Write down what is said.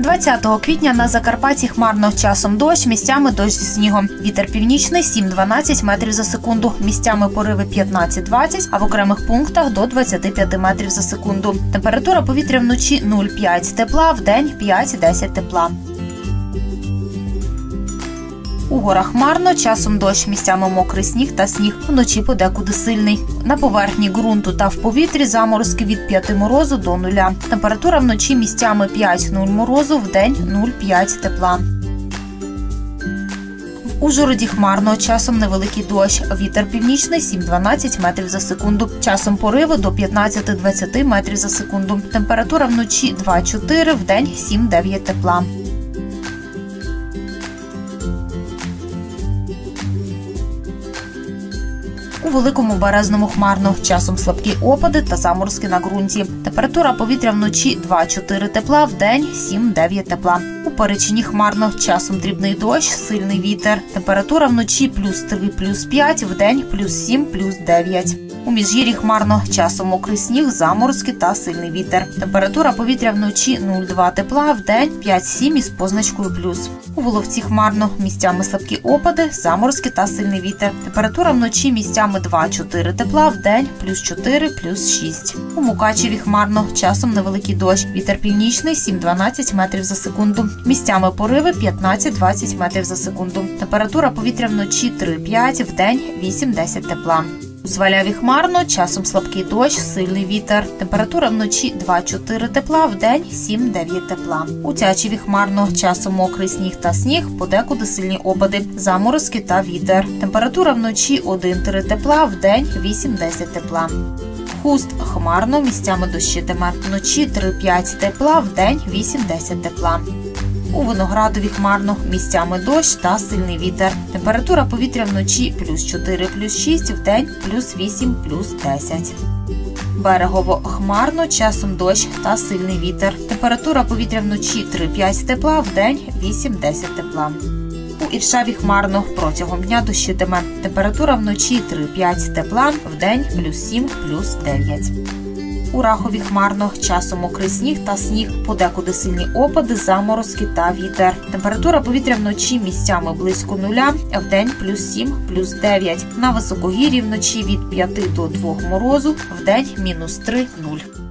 20 квітня на Закарпатті хмарно часом дощ, місцями дощ зі снігом. Вітер північний 7-12 метрів за секунду. Місцями пориви 15-20, а в окремих пунктах до 25 метрів за секунду. Температура повітря вночі 0,5 тепла, в день 5-10 тепла. У горах хмарно, часом дощ, місцями мокрий сніг та сніг. Вночі подекуди сильний. На поверхні ґрунту та в повітрі заморозки від 5 морозу до нуля. Температура вночі місцями 5-0 морозу, в день 0,5 тепла. В Ужгороді хмарно, часом невеликий дощ. Вітер північний 7-12 метрів за секунду. Часом пориви до 15-20 метрів за секунду. Температура вночі 2-4, в день 7-9 тепла. У великому березному хмарно, часом слабкі опади та заморозки на ґрунті. Температура повітря вночі 2-4 тепла, в день 7-9 тепла. У перечині хмарно, часом дрібний дощ, сильний вітер. Температура вночі плюс 3, плюс 5, в день плюс 7, плюс 9. У міжгір'ї хмарно, часом мокрий сніг, заморозки та сильний вітер. Температура повітря вночі 0,2 тепла, в день 5-7 із позначкою плюс. У Воловці хмарно, місцями слабкі опади, заморозки та сильний вітер. Температура вночі місцями 2-4 тепла, в день плюс 4, плюс 6. У Мукачеві хмарно, часом невеликий дощ. Вітер північний 7-12 метрів за секунду. Місцями пориви 15-20 метрів за секунду. Температура повітря вночі 3-5, в день 8-10 тепла. У Сваляві хмарно, часом слабкий дощ, сильний вітер. Температура вночі 2-4 тепла, в день 7-9 тепла. У Тячеві хмарно, часом мокрий сніг та сніг, подекуди сильні опади, заморозки та вітер. Температура вночі 1-3 тепла, в день 8-10 тепла. Хуст хмарно, місцями дощитиме. Вночі 3-5 тепла, в день 8-10 тепла. У виноградові хмарно, місцями дощ та сильний вітер. Температура повітря вночі плюс 4, плюс 6, в день плюс 8, плюс 10. Берегово хмарно, часом дощ та сильний вітер. Температура повітря вночі 3-5 тепла, в день 8-10 тепла. У Іршаві хмарно протягом дня дощитиме. Температура вночі 3-5 тепла, в день плюс 7, плюс 9. У Рахові хмарно, часом мокрий сніг та сніг, подекуди сильні опади, заморозки та вітер. Температура повітря вночі місцями близько нуля, в день плюс 7, плюс 9. На високогір'ї вночі від 5 до 2 морозу, в день мінус 3, 0.